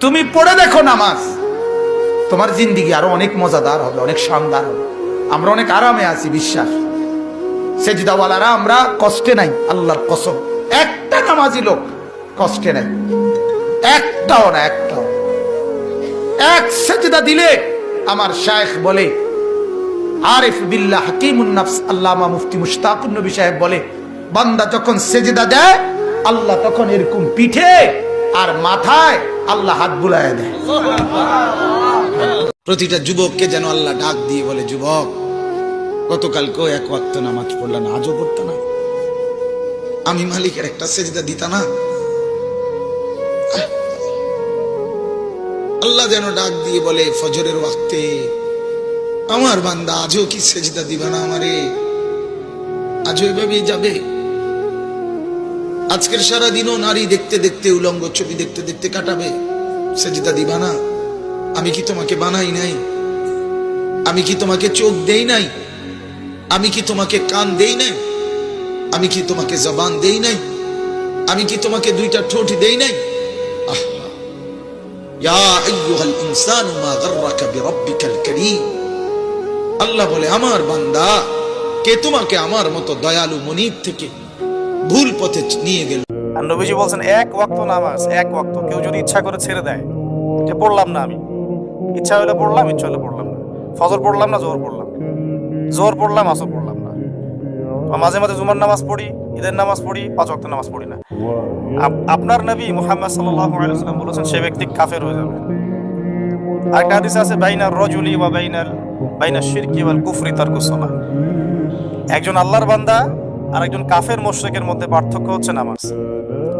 তুমি পড়ে দেখো নামাজ। তোমার জিন্দিগি আরও অনেক মজাদার হবে, অনেক শানদার হবে। আমরা অনেক আরামে আছি, বিশ্বাস। সেজদাওয়ালারা আমরা কষ্টে নাই, আল্লাহর কসম। একটা নামাজি লোক কষ্টে নাই। একটাও না, একটাও। এক সেজদা দিলে আমার শায়েখ বলে, আরিফ বিল্লাহ হাকিমুন নাফস আল্লামা মুফতি মুশতাকুন নবী সাহেব বলে, বান্দা যখন সেজদা দেয়, আল্লাহ তখন এরকম পিঠে আর মাথায় আল্লাহ হাত বুলায় দেয়। প্রতিটা যুবককে যেন আল্লাহ ডাক দিয়ে বলে, যুবক গতকালকেও এক ওয়াক্ত নামাজ পড়লা না? আজও পড়তা না? আমি মালিকের একটা সেজদা দিতা না? আল্লাহ যেন ডাক দিয়ে বলে, ফজরের ওয়াক্তে আমার বান্দা আজও কি সেজদা দিবা না আমারে? আজও এভাবেই যাবে? আজকের সারা দিনও নারী দেখতে দেখতে উলঙ্গ, ছবি দেখতে দেখতে কাটাবে। সেজদা দিবা না আমি কি তোমাকে বানাই নাই? আমি কি তোমাকে চোখ দেই নাই? আমি কি তোমাকে কান দেই নাই? আমি কি তোমাকে জবান দেই নাই? আমি কি তোমাকে দুইটা ঠোঁট দেই নাই? আল্লাহ বলে, আমার বান্দা, কে তোমাকে আমার মতো দয়ালু মনির থেকে ভুল পথে নিয়ে গেল। আর নবীজি বলছেন, এক ওয়াক্ত নামাজ, এক ওয়াক্ত। কেউ যদি ইচ্ছা করে ছেড়ে দেয়, যে পড়লাম না আমি। ইচ্ছা হলে পড়লাম, ইচ্ছা হলে পড়লাম না। ফজর পড়লাম না, জোহর পড়লাম জোহর পড়লাম, আসর পড়লাম না। মাঝে মাঝে জুমার নামাজ পড়ি, ঈদের নামাজ পড়ি, পাঁচ ওয়াক্ত নামাজ পড়ি না। আপনার নবী মুহাম্মদ সাল্লাল্লাহু আলাইহি ওয়াসাল্লাম বলেছেন, সে ব্যক্তি কাফের হয়ে যাবে। আরেকটা হাদিস আছে, বাইনার রজুলি বা বাইনাল বাইনা শিরকি ওয়াল কুফরি তারকুস সালাহ। একজন আল্লাহর বান্দা আর একজন কাফের মোশরেকের মধ্যে পার্থক্য হচ্ছে নামাজ।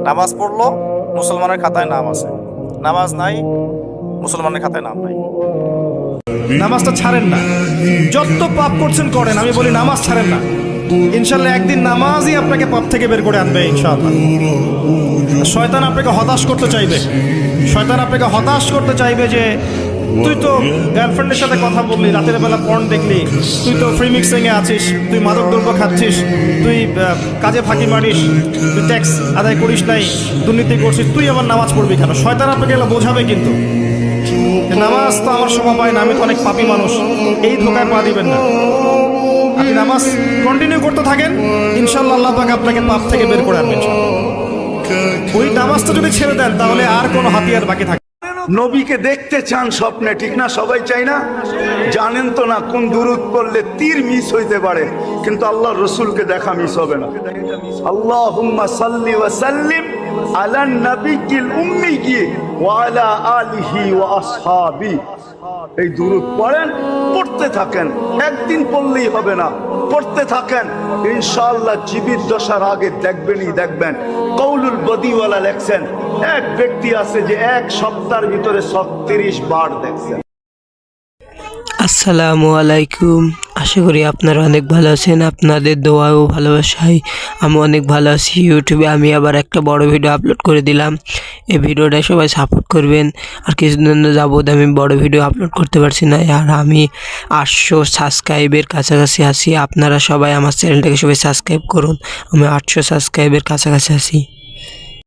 নামাজ পড়ল, মুসলমানের খাতায় নাম আছে। নামাজ নাই, মুসলমানের খাতায় নাম নাই। নামাজটা ছাড়েন না। যত পাপ করছেন করেন, আমি বলি নামাজ ছাড়েন না। ইনশাল্লাহ একদিন নামাজই আপনাকে পাপ থেকে বের করে আনবে, ইনশাআল্লাহ। শয়তান আপনাকে হতাশ করতে চাইবে। শয়তান আপনাকে হতাশ করতে চাইবে যে তুই তো গার্লফ্রেন্ডের সাথে কথা বললি, রাতের বেলা পর্ন দেখলি। তুই তো ফ্রি মিক্সিং এ আছিস, তুই মাদক দ্রব্য খাচ্ছিস, তুই কাজে ফাঁকি মারিস, তুই ট্যাক্স আদায় করিস নাই, দুর্নীতি করছিস, তুই আবার নামাজ পড়বি কেন? শয়তান আপনাকে এগুলো বোঝাবে কিন্তু। নামাজ তো আমার শোভা পায় না, আমি তো অনেক পাপী মানুষ, এই ধোকায় পা দিবেন না। আপনি নামাজ কন্টিনিউ করতে থাকেন ইনশাল্লাহ পাক আপনাকে পাপ থেকে বের করে আনবেন ওই নামাজটা যদি ছেড়ে দেন, তাহলে আর কোনো হাতিয়ার বাকি থাকে। নবীকে দেখতে চান স্বপ্নে, ঠিক না? সবাই চাই না? জানেন তো না কোন দুরুদ করলে তীর মিস হইতে পারে, কিন্তু আল্লাহ রসুলকে দেখা মিস হবে না। আল্লাহ সাল্লি ওয়া এই পড়েন, পড়তে থাকেন। একদিন পড়লেই হবে না, পড়তে থাকেন। ইনশাআল্লাহ জীবিত দশার আগে দেখবেনই দেখবেন। কৌলুল বদিওয়ালা লেখছেন, এক ব্যক্তি আছে যে এক সপ্তাহের ভিতরে ছত্রিশ বার দেখছেন। আসসালামু আলাইকুম। আশা করি আপনারা অনেক ভালো আছেন, আপনাদের দোয়া ও ভালোবাসায় আমি অনেক ভালো আছি। ইউটিউবে আমি আবার একটা বড় ভিডিও আপলোড করে দিলাম। এই ভিডিওটা সবাই সাপোর্ট করবেন। আর কিছুদিন যাবৎ আমি বড় ভিডিও আপলোড করতে পারছি না। আর আমি আটশো সাবস্ক্রাইবের কাছাকাছি আছি। আপনারা সবাই আমার চ্যানেলটাকে সবাই সাবস্ক্রাইব করুন। আমি আটশো সাবস্ক্রাইবের কাছাকাছি আছি।